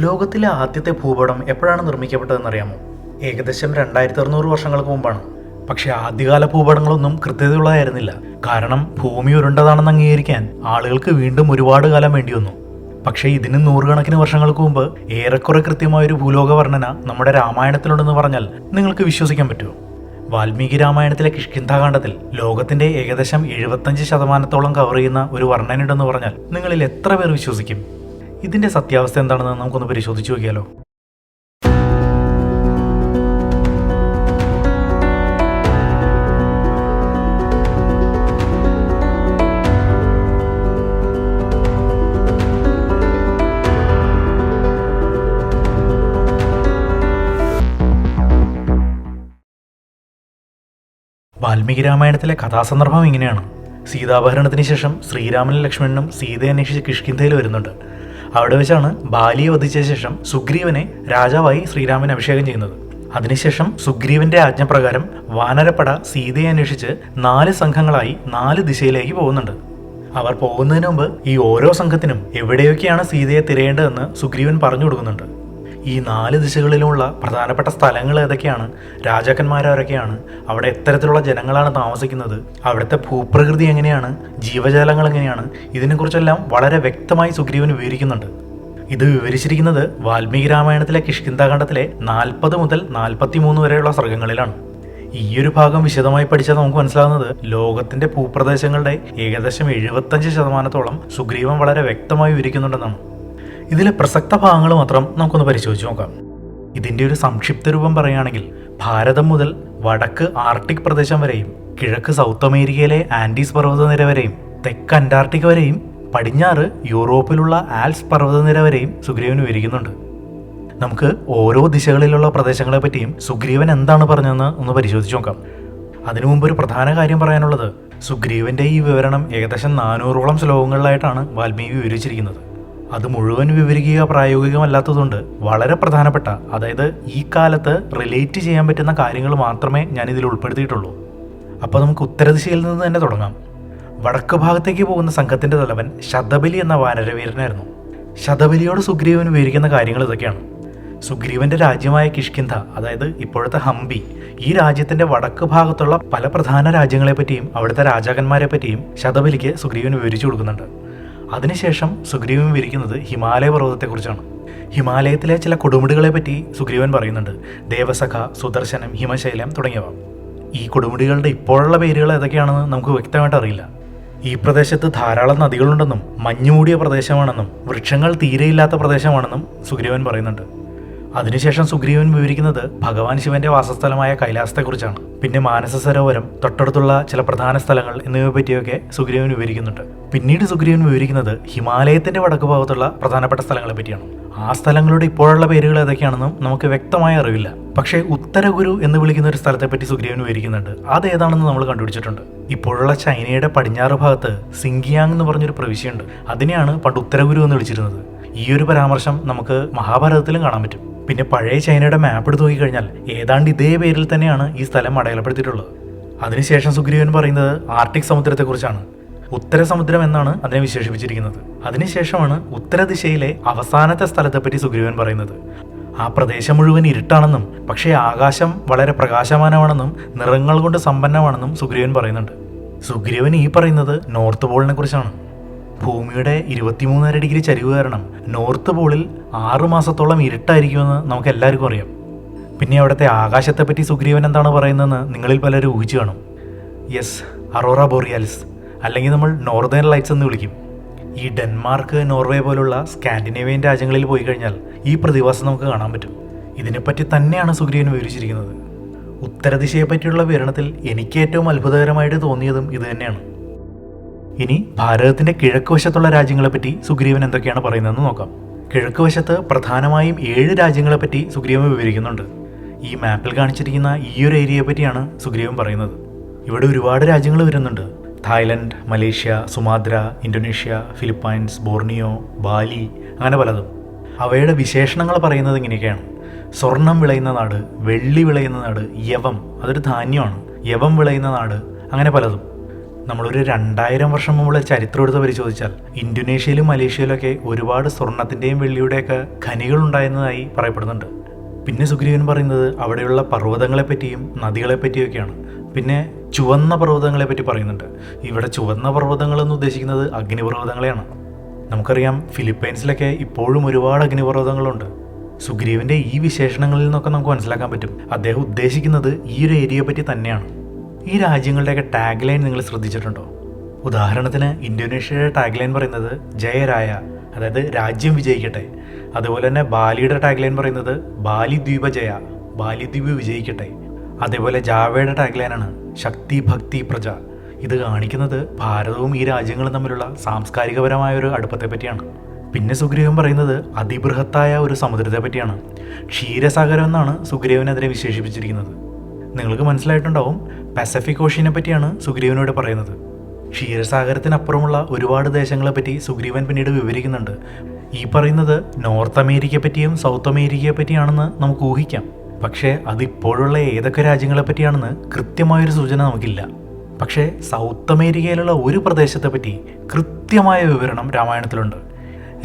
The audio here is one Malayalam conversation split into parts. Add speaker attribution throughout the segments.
Speaker 1: ലോകത്തിലെ ആദ്യത്തെ ഭൂപടം എപ്പോഴാണ് നിർമ്മിക്കപ്പെട്ടതെന്നറിയാമോ? ഏകദേശം രണ്ടായിരത്തി അറുന്നൂറ് വർഷങ്ങൾക്ക് മുമ്പാണ്. പക്ഷേ ആദ്യകാല ഭൂപടങ്ങളൊന്നും കൃത്യതയുള്ളതായിരുന്നില്ല. കാരണം ഭൂമി ഉരുണ്ടതാണെന്ന് അംഗീകരിക്കാൻ ആളുകൾക്ക് വീണ്ടും ഒരുപാട് കാലം വേണ്ടി വന്നു. പക്ഷേ ഇതിന് നൂറുകണക്കിന് വർഷങ്ങൾക്ക് മുമ്പ് ഏറെക്കുറെ കൃത്യമായൊരു ഭൂലോക വർണന നമ്മുടെ രാമായണത്തിലുണ്ടെന്ന് പറഞ്ഞാൽ നിങ്ങൾക്ക് വിശ്വസിക്കാൻ പറ്റുമോ? വാൽമീകി രാമായണത്തിലെ കിഷ്കിന്ധാകാന്ഡത്തിൽ ലോകത്തിന്റെ ഏകദേശം എഴുപത്തഞ്ച് ശതമാനത്തോളം കവർ ചെയ്യുന്ന ഒരു വർണനയുണ്ടെന്ന് പറഞ്ഞാൽ നിങ്ങളിൽ എത്ര പേർ വിശ്വസിക്കും? ഇതിന്റെ സത്യാവസ്ഥ എന്താണെന്ന് നമുക്കൊന്ന് പരിശോധിച്ചു നോക്കിയാലോ? വാൽമീകി രാമായണത്തിലെ കഥാസന്ദർഭം ഇങ്ങനെയാണ്. സീതാപഹരണത്തിന് ശേഷം ശ്രീരാമനും ലക്ഷ്മണനും സീതയെ അന്വേഷിച്ച് കിഷ്കിന്ധയിൽ വരുന്നുണ്ട്. അവിടെ വെച്ചാണ് ബാലിയെ വധിച്ച ശേഷം സുഗ്രീവനെ രാജാവായി ശ്രീരാമൻ അഭിഷേകം ചെയ്യുന്നത്. അതിനുശേഷം സുഗ്രീവന്റെ ആജ്ഞപ്രകാരം വാനരപ്പട സീതയെ അന്വേഷിച്ച് നാല് സംഘങ്ങളായി നാല് ദിശയിലേക്ക് പോകുന്നുണ്ട്. അവർ പോകുന്നതിന് മുമ്പ് ഈ ഓരോ സംഘത്തിനും എവിടെയൊക്കെയാണ് സീതയെ തിരയേണ്ടതെന്ന് സുഗ്രീവൻ പറഞ്ഞു കൊടുക്കുന്നുണ്ട്. ഈ നാല് ദിശകളിലുമുള്ള പ്രധാനപ്പെട്ട സ്ഥലങ്ങൾ ഏതൊക്കെയാണ്? രാജാക്കന്മാരാരൊക്കെയാണ്. അവിടെ എത്തരത്തിലുള്ള ജനങ്ങളാണ് താമസിക്കുന്നത്. അവിടുത്തെ ഭൂപ്രകൃതി എങ്ങനെയാണ്? ജീവജാലങ്ങൾ എങ്ങനെയാണ്? ഇതിനെക്കുറിച്ചെല്ലാം വളരെ വ്യക്തമായി സുഗ്രീവൻ വിവരിക്കുന്നുണ്ട്. ഇത് വിവരിച്ചിരിക്കുന്നത് വാൽമീകി രാമായണത്തിലെ കിഷ്കിന്താഖണ്ഡത്തിലെ നാൽപ്പത് മുതൽ നാൽപ്പത്തി മൂന്ന് വരെയുള്ള സർഗങ്ങളിലാണ് ഈ ഒരു ഭാഗം വിശദമായി പഠിച്ചാൽ നമുക്ക് മനസ്സിലാകുന്നത് ലോകത്തിന്റെ ഭൂപ്രദേശങ്ങളുടെ ഏകദേശം എഴുപത്തഞ്ച് ശതമാനത്തോളം സുഗ്രീവൻ വളരെ വ്യക്തമായി വിവരിക്കുന്നുണ്ടെന്നാണ്. ഇതിലെ പ്രസക്ത ഭാഗങ്ങൾ മാത്രം നമുക്കൊന്ന് പരിശോധിച്ച് നോക്കാം. ഇതിന്റെ ഒരു സംക്ഷിപ്ത രൂപം പറയുകയാണെങ്കിൽ ഭാരതം മുതൽ വടക്ക് ആർട്ടിക് പ്രദേശം വരെയും കിഴക്ക് സൗത്ത് അമേരിക്കയിലെ ആൻഡീസ് പർവതനിര വരെയും തെക്ക് അന്റാർട്ടിക് വരെയും പടിഞ്ഞാറ് യൂറോപ്പിലുള്ള ആൽസ് പർവതനിര വരെയും സുഗ്രീവൻ വിവരിക്കുന്നുണ്ട്. നമുക്ക് ഓരോ ദിശകളിലുള്ള പ്രദേശങ്ങളെ പറ്റിയും സുഗ്രീവൻ എന്താണ് പറഞ്ഞതെന്ന് ഒന്ന് പരിശോധിച്ച് നോക്കാം. അതിനു മുമ്പ് ഒരു പ്രധാന കാര്യം പറയാനുള്ളത് സുഗ്രീവന്റെ ഈ വിവരണം ഏകദേശം നാനൂറോളം ശ്ലോകങ്ങളിലായിട്ടാണ് വാൽമീകി വിവരിച്ചിരിക്കുന്നത്. അത് മുഴുവൻ വിവരിക്കുക പ്രായോഗികമല്ലാത്തതുകൊണ്ട് വളരെ പ്രധാനപ്പെട്ട അതായത് ഈ കാലത്ത് റിലേറ്റ് ചെയ്യാൻ പറ്റുന്ന കാര്യങ്ങൾ മാത്രമേ ഞാൻ ഇതിൽ ഉൾപ്പെടുത്തിയിട്ടുള്ളൂ. അപ്പോൾ നമുക്ക് ഉത്തരദിശയിൽ നിന്ന് തന്നെ തുടങ്ങാം. വടക്ക് ഭാഗത്തേക്ക് പോകുന്ന സംഘത്തിന്റെ തലവൻ ശതബലി എന്ന വാനരവീരനായിരുന്നു. ശതബലിയോട് സുഗ്രീവൻ വിവരിക്കുന്ന കാര്യങ്ങൾ ഇതൊക്കെയാണ്. സുഗ്രീവന്റെ രാജ്യമായ കിഷ്കിന്ധ അതായത് ഇപ്പോഴത്തെ ഹംപി ഈ രാജ്യത്തിന്റെ വടക്ക് ഭാഗത്തുള്ള പല പ്രധാന രാജ്യങ്ങളെ പറ്റിയും അവിടുത്തെ രാജാക്കന്മാരെ പറ്റിയും ശതബലിക്ക് സുഗ്രീവൻ വിവരിച്ചു കൊടുക്കുന്നുണ്ട്. അതിനുശേഷം സുഗ്രീവൻ വിവരിക്കുന്നത് ഹിമാലയ പർവതത്തെക്കുറിച്ചാണ്. ഹിമാലയത്തിലെ ചില കൊടുമുടികളെ പറ്റി സുഗ്രീവൻ പറയുന്നുണ്ട്. ദേവസഖ സുദർശനം ഹിമശൈലം തുടങ്ങിയവ. ഈ കൊടുമുടികളുടെ ഇപ്പോഴുള്ള പേരുകൾ ഏതൊക്കെയാണെന്ന് നമുക്ക് വ്യക്തമായിട്ട് അറിയില്ല. ഈ പ്രദേശത്ത് ധാരാളം നദികളുണ്ടെന്നും മഞ്ഞുമൂടിയ പ്രദേശമാണെന്നും വൃക്ഷങ്ങൾ തീരെയില്ലാത്ത പ്രദേശമാണെന്നും സുഗ്രീവൻ പറയുന്നുണ്ട്. അതിനുശേഷം സുഗ്രീവൻ വിവരിക്കുന്നത് ഭഗവാൻ ശിവന്റെ വാസസ്ഥലമായ കൈലാസത്തെക്കുറിച്ചാണ്. പിന്നെ മാനസ സരോവരം തൊട്ടടുത്തുള്ള ചില പ്രധാന സ്ഥലങ്ങൾ എന്നിവയെ പറ്റിയൊക്കെ സുഗ്രീവൻ വിവരിക്കുന്നുണ്ട്. പിന്നീട് സുഗ്രീവൻ വിവരിക്കുന്നത് ഹിമാലയത്തിന്റെ വടക്ക് ഭാഗത്തുള്ള പ്രധാനപ്പെട്ട സ്ഥലങ്ങളെ പറ്റിയാണ്. ആ സ്ഥലങ്ങളുടെ ഇപ്പോഴുള്ള പേരുകൾ ഏതൊക്കെയാണെന്നും നമുക്ക് വ്യക്തമായ അറിവില്ല. പക്ഷേ ഉത്തരഗുരു എന്ന് വിളിക്കുന്ന ഒരു സ്ഥലത്തെപ്പറ്റി സുഗ്രീവൻ വിവരിക്കുന്നുണ്ട്. അത് അതേതാണെന്ന് നമ്മൾ കണ്ടുപിടിച്ചിട്ടുണ്ട്. ഇപ്പോഴുള്ള ചൈനയുടെ പടിഞ്ഞാറ് ഭാഗത്ത് സിങ്കിയാങ് എന്ന് പറഞ്ഞൊരു പ്രവിശ്യയുണ്ട്. അതിനെയാണ് പണ്ട് ഉത്തരഗുരു എന്ന് വിളിച്ചിരുന്നത്. ഈ ഒരു പരാമർശം നമുക്ക് മഹാഭാരതത്തിലും കാണാൻ പറ്റും. പിന്നെ പഴയ ചൈനയുടെ മാപ്പ് എടുത്ത് നോക്കിക്കഴിഞ്ഞാൽ ഏതാണ്ട് ഇതേ പേരിൽ തന്നെയാണ് ഈ സ്ഥലം അടയാളപ്പെടുത്തിയിട്ടുള്ളത്. അതിനുശേഷം സുഗ്രീവൻ പറയുന്നത് ആർട്ടിക് സമുദ്രത്തെക്കുറിച്ചാണ്. ഉത്തര സമുദ്രം എന്നാണ് അതിനെ വിശേഷിപ്പിച്ചിരിക്കുന്നത്. അതിനുശേഷമാണ് ഉത്തരദിശയിലെ അവസാനത്തെ സ്ഥലത്തെപ്പറ്റി സുഗ്രീവൻ പറയുന്നത്. ആ പ്രദേശം മുഴുവൻ ഇരുട്ടാണെന്നും പക്ഷേ ആകാശം വളരെ പ്രകാശമാനമാണെന്നും നിറങ്ങൾ കൊണ്ട് സമ്പന്നമാണെന്നും സുഗ്രീവൻ പറയുന്നുണ്ട്. സുഗ്രീവൻ ഈ പറയുന്നത് നോർത്ത് പോളിനെ കുറിച്ചാണ് ഭൂമിയുടെ ഇരുപത്തിമൂന്നര ഡിഗ്രി ചരിവ് കാരണം നോർത്ത് പോളിൽ ആറു മാസത്തോളം ഇരുട്ടായിരിക്കുമെന്ന് നമുക്ക് എല്ലാവർക്കും അറിയാം. പിന്നെ അവിടുത്തെ ആകാശത്തെപ്പറ്റി സുഗ്രീവൻ എന്താണ് പറയുന്നതെന്ന് നിങ്ങളിൽ പലരും ഊഹിച്ചു കാണും. യെസ് അറോറ ബോറിയാലിസ് അല്ലെങ്കിൽ നമ്മൾ നോർത്തേൺ ലൈറ്റ്സ് എന്ന് വിളിക്കും. ഈ ഡെൻമാർക്ക് നോർവേ പോലുള്ള സ്കാൻഡിനേവിയൻ രാജ്യങ്ങളിൽ പോയി കഴിഞ്ഞാൽ ഈ പ്രതിഭാസം നമുക്ക് കാണാൻ പറ്റും. ഇതിനെപ്പറ്റി തന്നെയാണ് സുഗ്രീവൻ വിവരിച്ചിരിക്കുന്നത്. ഉത്തരദിശയെപ്പറ്റിയുള്ള വിവരണത്തിൽ എനിക്ക് ഏറ്റവും അത്ഭുതകരമായിട്ട് തോന്നിയതും ഇത് തന്നെയാണ്. ഇനി ഭാരതത്തിന്റെ കിഴക്ക് രാജ്യങ്ങളെ പറ്റി സുഗ്രീവൻ എന്തൊക്കെയാണ് പറയുന്നതെന്ന് നോക്കാം. കിഴക്ക് വശത്ത് പ്രധാനമായും ഏഴ് രാജ്യങ്ങളെപ്പറ്റി സുഗ്രീവൻ വിവരിക്കുന്നുണ്ട്. ഈ മാപ്പിൽ കാണിച്ചിരിക്കുന്ന ഈ ഒരു ഏരിയയെ പറ്റിയാണ് സുഗ്രീവൻ പറയുന്നത്. ഇവിടെ ഒരുപാട് രാജ്യങ്ങൾ വരുന്നുണ്ട്. Thailand Malaysia Sumatra Indonesia Philippines Borneo Bali അങ്ങനെ പലതും. അവയുടെ വിശേഷണങ്ങൾ പറയുന്നത് ഇങ്ങനെയൊക്കെയാണ്. സ്വർണം വിളയുന്ന നാട് വെള്ളി വിളയുന്ന നാട് യവം അതൊരു ധാന്യമാണ്. യവം വിളയുന്ന നാട് അങ്ങനെ പലതും. നമ്മളൊരു രണ്ടായിരം വർഷം മുമ്പുള്ള ചരിത്രം എടുത്ത് പരിശോധിച്ചാൽ ഇന്തോനേഷ്യയിലും മലേഷ്യയിലൊക്കെ ഒരുപാട് സ്വർണത്തിന്റെയും വെള്ളിയുടെയൊക്കെ ഖനികൾ ഉണ്ടായിരുന്നതായി പറയപ്പെടുന്നുണ്ട്. പിന്നെ സുഗ്രീവൻ പറയുന്നത് അവിടെയുള്ള പർവതങ്ങളെ പറ്റിയും നദികളെ പറ്റിയൊക്കെയാണ് പിന്നെ ചുവന്ന പർവതങ്ങളെ പറ്റി പറയുന്നുണ്ട്. ഇവിടെ ചുവന്ന പർവതങ്ങൾ എന്ന് ഉദ്ദേശിക്കുന്നത് അഗ്നിപർവതങ്ങളെയാണ്. നമുക്കറിയാം ഫിലിപ്പൈൻസിലൊക്കെ ഇപ്പോഴും ഒരുപാട് അഗ്നിപർവതങ്ങളുണ്ട്. സുഗ്രീവന്റെ ഈ വിശേഷണങ്ങളിൽ നിന്നൊക്കെ നമുക്ക് മനസ്സിലാക്കാൻ പറ്റും. അദ്ദേഹം ഉദ്ദേശിക്കുന്നത് ഈ ഒരു ഏരിയയെ പറ്റി തന്നെയാണ്. ഈ രാജ്യങ്ങളുടെയൊക്കെ ടാഗ് ലൈൻ നിങ്ങൾ ശ്രദ്ധിച്ചിട്ടുണ്ടോ? ഉദാഹരണത്തിന് ഇന്തോനേഷ്യയുടെ ടാഗ് ലൈൻ പറയുന്നത് ജയരായ അതായത് രാജ്യം വിജയിക്കട്ടെ. അതുപോലെ തന്നെ ബാലിയുടെ ടാഗ് ലൈൻ പറയുന്നത് ബാലി ദ്വീപ ജയ ബാലി ദ്വീപ് വിജയിക്കട്ടെ. അതേപോലെ ജാവയുടെ ടാഗ് ലൈനാണ് ശക്തി ഭക്തി പ്രജ. ഇത് കാണിക്കുന്നത് ഭാരതവും ഈ രാജ്യങ്ങളും തമ്മിലുള്ള സാംസ്കാരികപരമായ ഒരു അടുപ്പത്തെ പറ്റിയാണ്. പിന്നെ സുഗ്രീവൻ പറയുന്നത് അതിബൃഹത്തായ ഒരു സമുദ്രത്തെ പറ്റിയാണ്. ക്ഷീരസാഗരം എന്നാണ് സുഗ്രീവനെതിരെ വിശേഷിപ്പിച്ചിരിക്കുന്നത്. നിങ്ങൾക്ക് മനസ്സിലായിട്ടുണ്ടാവും. പസഫിക് ഓഷ്യനെ പറ്റിയാണ് സുഗ്രീവനോട് പറയുന്നത്. ക്ഷീരസാഗരത്തിനപ്പുറമുള്ള ഒരുപാട് ദേശങ്ങളെ പറ്റി സുഗ്രീവൻ പിന്നീട് വിവരിക്കുന്നുണ്ട്. ഈ പറയുന്നത് നോർത്ത് അമേരിക്കയെ പറ്റിയും സൗത്ത് അമേരിക്കയെ പറ്റിയാണെന്ന് നമുക്ക് ഊഹിക്കാം. പക്ഷേ അതിപ്പോഴുള്ള ഏതൊക്കെ രാജ്യങ്ങളെ പറ്റിയാണെന്ന് കൃത്യമായൊരു സൂചന നമുക്കില്ല. പക്ഷേ സൗത്ത് അമേരിക്കയിലുള്ള ഒരു പ്രദേശത്തെ പറ്റി കൃത്യമായ വിവരണം രാമായണത്തിലുണ്ട്.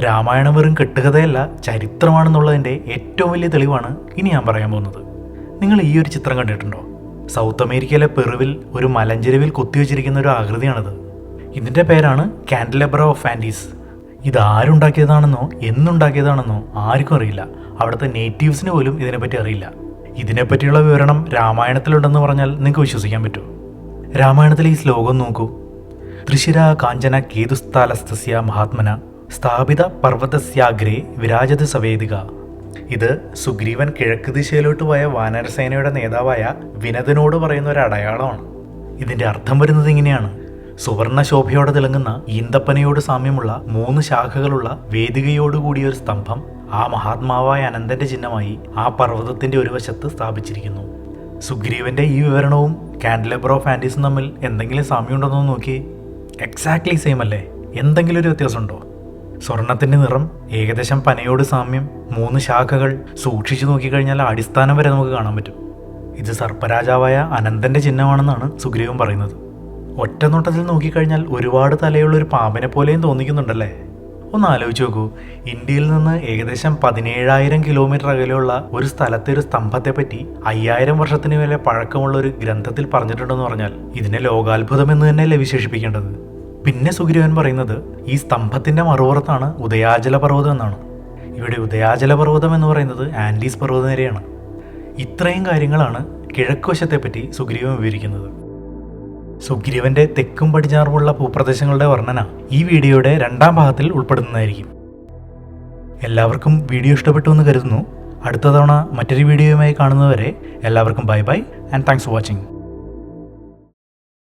Speaker 1: രാമായണം വെറും കെട്ടുകഥയല്ല ചരിത്രമാണെന്നുള്ളതിന്റെ ഏറ്റവും വലിയ തെളിവാണ് ഇനി ഞാൻ പറയാൻ പോകുന്നത്. നിങ്ങൾ ഈ ഒരു ചിത്രം കണ്ടിട്ടുണ്ടോ? സൗത്ത് അമേരിക്കയിലെ പെറുവിൽ ഒരു മലഞ്ചെരുവിൽ കുത്തിവെച്ചിരിക്കുന്ന ഒരു ആകൃതിയാണിത്. ഇതിന്റെ പേരാണ് കാൻഡലബ്ര ഓഫ് ആൻഡീസ്. ഇത് ആരുണ്ടാക്കിയതാണെന്നോ എന്നുണ്ടാക്കിയതാണെന്നോ ആർക്കും അറിയില്ല. അവിടുത്തെ നേറ്റീവ്സിന് പോലും ഇതിനെപ്പറ്റി അറിയില്ല. ഇതിനെപ്പറ്റിയുള്ള വിവരണം രാമായണത്തിലുണ്ടെന്ന് പറഞ്ഞാൽ നിങ്ങൾക്ക് വിശ്വസിക്കാൻ പറ്റുമോ രാമായണത്തിലെ ഈ ശ്ലോകം നോക്കൂ. തൃശിര കാഞ്ചന കേതുസ്ഥാലസ്തസ്യ മഹാത്മന സ്ഥാപിത പർവതസ്യാഗ്രേ വിരാജത സവേദിക ഇത് സുഗ്രീവൻ കിഴക്ക് ദിശയിലോട്ട് പോയ വാനരസേനയുടെ നേതാവായ വിനതനോട് പറയുന്ന ഒരു അടയാളമാണ്. ഇതിന്റെ അർത്ഥം വരുന്നത് ഇങ്ങനെയാണ്. സുവർണ ശോഭയോടെ തിളങ്ങുന്ന ഈന്തപ്പനയോട് സാമ്യമുള്ള മൂന്ന് ശാഖകളുള്ള വേദികയോടുകൂടിയ ഒരു സ്തംഭം ആ മഹാത്മാവായ അനന്തന്റെ ചിഹ്നമായി ആ പർവതത്തിന്റെ ഒരു വശത്ത് സ്ഥാപിച്ചിരിക്കുന്നു. സുഗ്രീവന്റെ ഈ വിവരണവും കാൻഡലബർ ഓഫ് ആന്റീസും തമ്മിൽ എന്തെങ്കിലും സാമ്യമുണ്ടോ എന്ന് നോക്കി എക്സാക്ട്ലി സെയിം അല്ലേ? എന്തെങ്കിലും ഒരു വ്യത്യാസമുണ്ടോ? സ്വർണത്തിന്റെ നിറം ഏകദേശം പനയോട് സാമ്യം മൂന്ന് ശാഖകൾ സൂക്ഷിച്ചു നോക്കിക്കഴിഞ്ഞാൽ അടിസ്ഥാനം വരെ നമുക്ക് കാണാൻ പറ്റും. ഇത് സർപ്പരാജാവായ അനന്തന്റെ ചിഹ്നമാണെന്നാണ് സുഗ്രീവൻ പറയുന്നത്. ഒറ്റ നോട്ടത്തിൽ നോക്കിക്കഴിഞ്ഞാൽ ഒരുപാട് തലയുള്ള ഒരു പാമ്പിനെ പോലെയും തോന്നിക്കുന്നുണ്ടല്ലേ? ഒന്ന് ആലോചിച്ച് നോക്കൂ. ഇന്ത്യയിൽ നിന്ന് ഏകദേശം പതിനേഴായിരം കിലോമീറ്റർ അകലെയുള്ള ഒരു സ്ഥലത്തെ ഒരു സ്തംഭത്തെ പറ്റി അയ്യായിരം വർഷത്തിന് മേലെ പഴക്കമുള്ള ഒരു ഗ്രന്ഥത്തിൽ പറഞ്ഞിട്ടുണ്ടെന്ന് പറഞ്ഞാൽ ഇതിനെ ലോകാത്ഭുതം എന്ന് തന്നെയല്ലേ വിശേഷിപ്പിക്കേണ്ടത്? പിന്നെ സുഗ്രീവൻ പറയുന്നത് ഈ സ്തംഭത്തിന്റെ മറുപുറത്താണ് ഉദയാചല പർവതം എന്നാണ്. ഇവിടെ ഉദയാചല പർവതം എന്ന് പറയുന്നത് ആൻഡീസ് പർവതനിരയാണ്. ഇത്രയും കാര്യങ്ങളാണ് കിഴക്കുവശത്തെ പറ്റി സുഗ്രീവൻ വിവരിക്കുന്നത്. സുഗ്രീവന്റെ തെക്കും പടിഞ്ഞാറുമുള്ള ഭൂപ്രദേശങ്ങളുടെ വർണന ഈ വീഡിയോയുടെ രണ്ടാം ഭാഗത്തിൽ ഉൾപ്പെടുന്നതായിരിക്കും. എല്ലാവർക്കും വീഡിയോ ഇഷ്ടപ്പെട്ടു എന്ന് കരുതുന്നു. അടുത്ത തവണ മറ്റൊരു വീഡിയോയുമായി കാണുന്നതുവരെ എല്ലാവർക്കും bye bye and thanks for watching